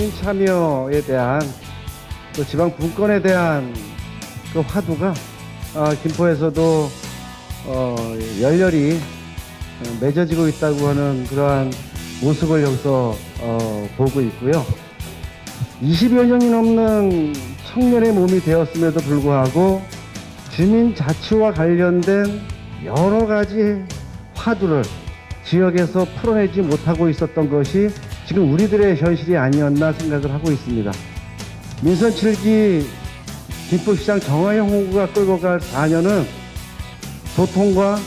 주민 참여에 대한 또 지방 분권에 대한 그 화두가 아, 김포에서도 어, 열렬히 어, 맺어지고 있다고 하는 그러한 모습을 여기서 어, 보고 있고요. 20여 년이 넘는 청년의 몸이 되었음에도 불구하고 주민 자치와 관련된 여러 가지 화두를 지역에서 풀어내지 못하고 있었던 것이 지금 우리들의 현실이 아니었나 생각을 하고 있습니다. 민선 7기 김포시장 정화영 홍구가 끌고 갈 4년은 소통과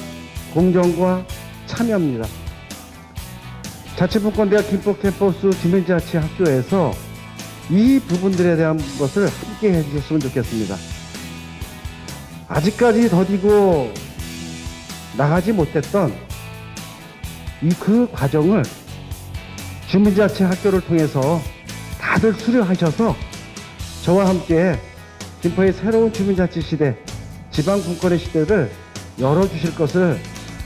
공정과 참여입니다. 자치분권대학 김포 캠퍼스 주민자치 학교에서 이 부분들에 대한 것을 함께 해주셨으면 좋겠습니다. 아직까지 더디고 나가지 못했던 이 그 과정을 주민자치 학교를 통해서 다들 수료하셔서 저와 함께 김포의 새로운 주민자치 시대, 지방분권의 시대를 열어주실 것을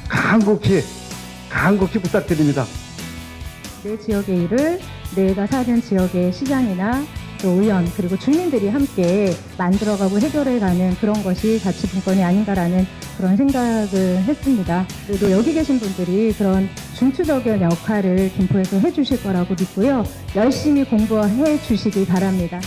간곡히, 간곡히 부탁드립니다. 내 지역의 일을 내가 사는 지역의 시장이나 또 의원 그리고 주민들이 함께 만들어가고 해결해가는 그런 것이 자치분권이 아닌가라는 그런 생각을 했습니다. 그리고 여기 계신 분들이 그런 중추적인 역할을 김포에서 해주실 거라고 믿고요. 열심히 공부해 주시기 바랍니다.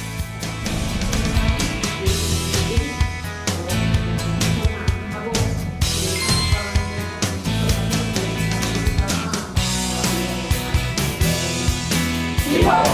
김포